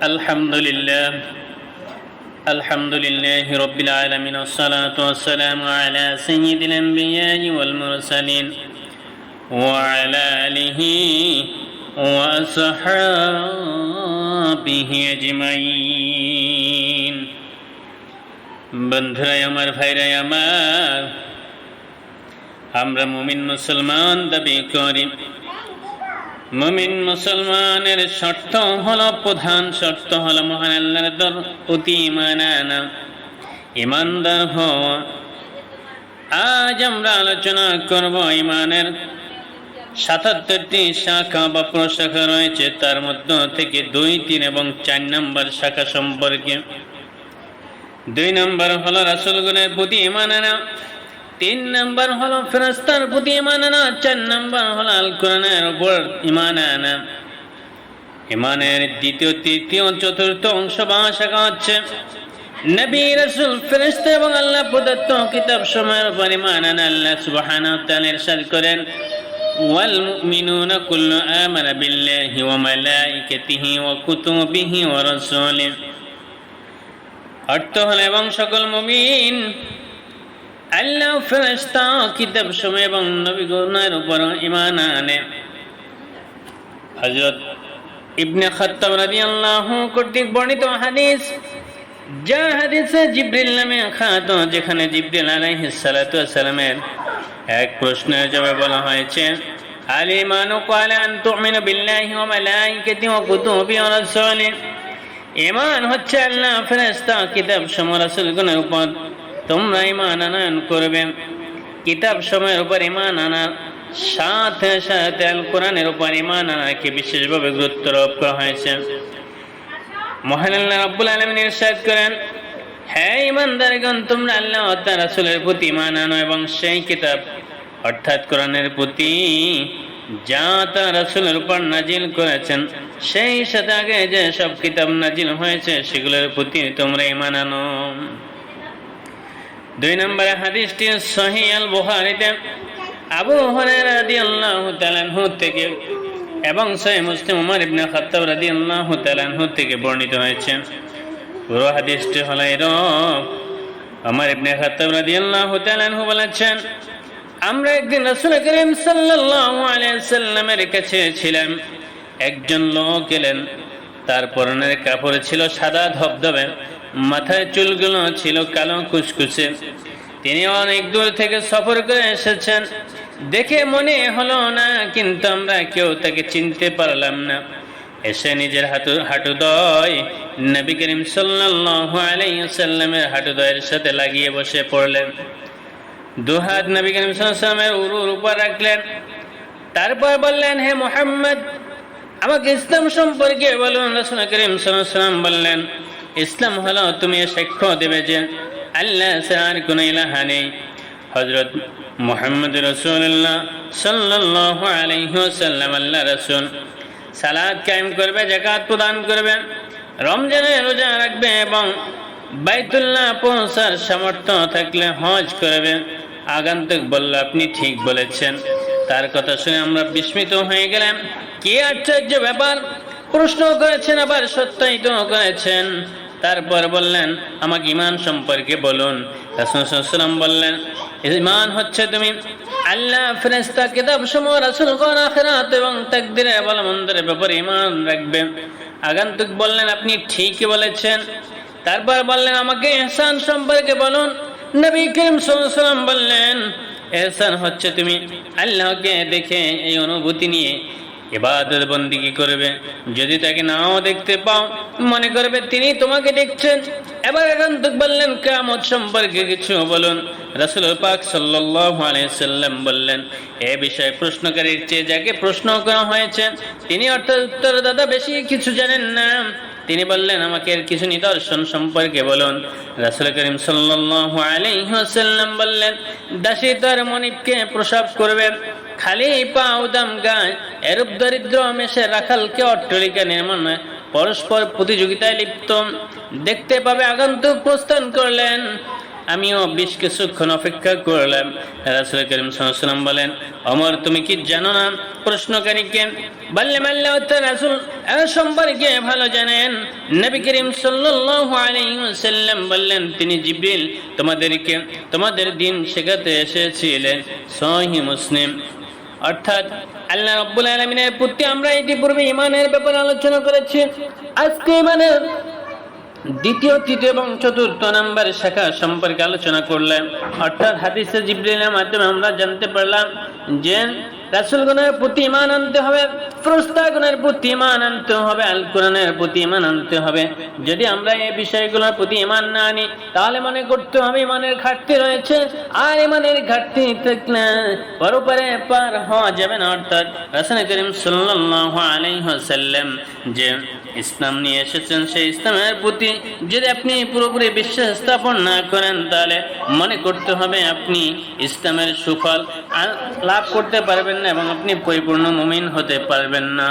الحمد لله الحمد لله رب العالمين والصلاة والسلام على سيد الأنبياء والمرسلين وعلى آله وأصحابه أجمعين বন্ধুরাই আমার ভাইরাই আমার আমরা মুমিন মুসলমান দাবি করি মুমিন মুসলমানের শর্ত হলো, প্রধান শর্ত হলো, মহান আল্লাহর দর অতি মানানা। ইমানদার হওয়া। আজ আমরা আলোচনা করব ইমানের সাতাত্তরটি শাখা বা প্রশাখা রয়েছে, তার মধ্য থেকে দুই, তিন এবং চার নম্বর শাখা সম্পর্কে। দুই নম্বর হলো রাসুলগুনের প্রতি ইমান আনা। তিন নম্বর হলো ফেরস্তার প্রতি ইমান আনা চার নম্বর হলো আল কোরআনের উপর ইমান আনা ইমানের দ্বিতীয় তৃতীয় চতুর্থ অংশ বা শাখা হচ্ছে নবী রসুল ফেরেশতা এবং আল্লাহ প্রদত্ত কিতাব সময়ের উপর ইমান আনা আল্লাহ সুবহানাহু ওয়া তাআলা ইরশাদ করেন والمؤمنون كل آمن بالله وملائكته وكتبه ورسوله অর্থ হল এবং সকল মুমিন আল্লাহ ফেরেশতা কিতাব সময় এবং নবী গুণের উপর ইমান আনে। হযরত ইবনে খাত্তাব রাদিয়াল্লাহু কর্তৃক বর্ণিত হাদিস, যা হাদিসে জিব্রিল নামে খাত যেখানে জিব্রিল আলাইহিস সালাতু সালামের এক প্রশ্নের জবাবে বলা হয়েছে আলিমানু ক্বালা আন তুমিনু বিল্লাহি ওয়া মালাইকাতিহি ওয়া কুতুবিহি ওয়া রাসূলিহি ইমান হচ্ছে আল্লাহ ফেরেস্তা কিতাব সময় রাসূলগণের উপর। তোমরা ইমান আনয়ন করবে। কিতাব সময়ের উপর ইমান আনার সাথে সাথে আল কোরআনের উপর ইমান আনাকে বিশেষভাবে গুরুত্ব আরোপ করা হয়েছে। মহান আল্লাহ রাব্বুল আলামিন ইরশাদ করেন হ্যাঁ ইমানদারগণ তোমরা আল্লাহ তার রাসূলের প্রতি ইমান আনো এবং সেই কিতাব, অর্থাৎ কোরআনের প্রতি যা তা রাসূলের উপর নাজিল করেছেন, সেই সাথে আগে যে সব কিতাব নাজিল হয়েছে, সেগুলোর প্রতি তোমরা ইমান আনো। দুই নম্বরে হাদিসটি সহি আল বুখারীতে। আবু হুরায়রা রাদিয়াল্লাহু তাআলা আনহু থেকে এবং সহি মুসলিম উমর ইবনে খাত্তাব রাদিয়াল্লাহু তাআলা আনহু থেকে বর্ণিত হয়েছে। পুরো হাদিসটি হলো এরকম আমার ইবনে খাত্তাব রাদিয়াল্লাহু তাআলা আনহু বলেছেন, আমরা একদিন রাসূল করিম সাল্লামের কাছে ছিলাম। একজন লোক এলেন, তার পরনের কাপড় ছিল সাদা ধবধবে। মাথায় চুলগুলো ছিল কালো কুচকুচে তিনি অনেক দূর থেকে সফর করে এসেছেন। দেখে মনে হলো না, কিন্তু আমরা কেউ তাকে চিনতে পারলাম না। এসে নিজের হাঁটু হাঁটুদয় নবী করিম সাল্লাল্লাহু আলাইহি সাল্লামের হাঁটুদয়ের সাথে লাগিয়ে বসে পড়লেন। দুহাত নবী করিম সাল্লামের উরুর উপর রাখলেন। তারপর বললেন, হে মোহাম্মদ, আমাকে ইসলাম সম্পর্কে বলুন। রসুল করিম সাল্লাম বললেন ইসলাম হলো তুমি সাক্ষ্য দেবে যে আল্লাহ আর কোন ইলাহা নেই। হজরত মোহাম্মদ রসুল্লাহ সাল্লাহ আলহ্লাম আল্লাহ রসুল সালাদ কায়েম করবে জাকাত প্রদান করবে রমজানে রোজা রাখবে এবং বাইতুল্লাহ পৌঁছার সামর্থ্য থাকলে হজ করবে। আগন্তুক বলল, আপনি ঠিক বলেছেন। তার কথা শুনে আমরা বিস্মিত হয়ে গেলাম। কি আশ্চর্য ব্যাপার! প্রশ্ন করেছেন, আবার সত্যায়িত করেছেন। তারপর বললেন, আমাকে ইমান সম্পর্কে বলুন। রাসুলাম বললেন ইমান হচ্ছে তুমি আল্লাহ ফেরেস্তা কিতাব সমূহ রাসুল আখেরাত এবং তাকদিরে ভালো মন্দের ব্যাপারে ইমান রাখবে। আগন্তুক বললেন, আপনি ঠিকই বলেছেন। তারপর বললেন, আমাকে এহসান সম্পর্কে বলুন। নবী করিম সাল্লাম বললেন, এহসান হচ্ছে তুমি আল্লাহকে দেখে এই অনুভূতি নিয়ে এবাদত বন্দিগি করবে? যদি তাকে নাও দেখতে পাও, মনে করবে তিনি তোমাকে দেখছেন। এবার আগন্তুক বললেন কামত সম্পর্কে কিছু বলুন। রাসুল পাক সাল্লাম বললেন, এ বিষয়ে প্রশ্নকারীর চেয়ে যাকে প্রশ্ন করা হয়েছে, তিনি অর্থাৎ উত্তর দাদা বেশি কিছু জানেন না। তিনি বললেন, আমাকে এর কিছু নিদর্শন সম্পর্কে বলুন। রাসুল করিম আলাইসাল্লাম বললেন, দাসী তার মনিপকে প্রসাব করবে, খালি পা উদাম গায়, এরূপ দরিদ্র মেশে রাখালকে অট্টলিকা নির্মাণ, পরস্পর প্রতিযোগিতায় লিপ্ত। দেখতে পাবে আগন্তুক প্রস্থান করলেন। আমিও বেশ কিছুক্ষণ অপেক্ষা করলাম। রাসুল করিম সাল্লাম বলেন, অমর, তুমি কি জানো না? প্রশ্নকারীকে বললে মাল্লে রাসুল সম্পর্কে ভালো জানেন। নবী করিম ওয়াসাল্লাম বললেন, তিনি জিবরিল, তোমাদেরকে, তোমাদের দিন শেখাতে এসেছিলেন সহিহ মুসলিম। অর্থাৎ আল্লাহ রাব্বুল আলামিনের প্রতি আমরা ইতিপূর্বে ইমানের ব্যাপারে আলোচনা করেছি। আজকে ইমানের দ্বিতীয়, তৃতীয় এবং চতুর্থ নাম্বার শাখা সম্পর্কে আলোচনা করলেন। অর্থাৎ হাদিসে জিব্রিলের মাধ্যমে আমরা জানতে পারলাম যে রাসুল গুণের প্রতি ইমান আনতে হবে ফ্রস্তা গুণের প্রতি ইমান আনতে হবে আল কোরআনের প্রতি ইমান আনতে হবে। যদি আমরা এই বিষয়গুলোর প্রতি ইমান না আনি, তাহলে মনে করতে হবে ইমানের ঘাটতি রয়েছে, আর ইমানের ঘাটতি থাকলে পরপারে পার হওয়া যাবে না। অর্থাৎ রাসুল করিম সাল্লাল্লাহু আলাইহি ওয়াসাল্লাম যে ইসলাম নিয়ে এসেছেন সেই ইসলামের প্রতি। যদি আপনি পুরোপুরি বিশ্বাস স্থাপন না করেন, তাহলে মনে করতে হবে আপনি ইসলামের সুফল লাভ করতে পারবেন না এবং আপনি পরিপূর্ণ মুমিন হতে পারবেন না।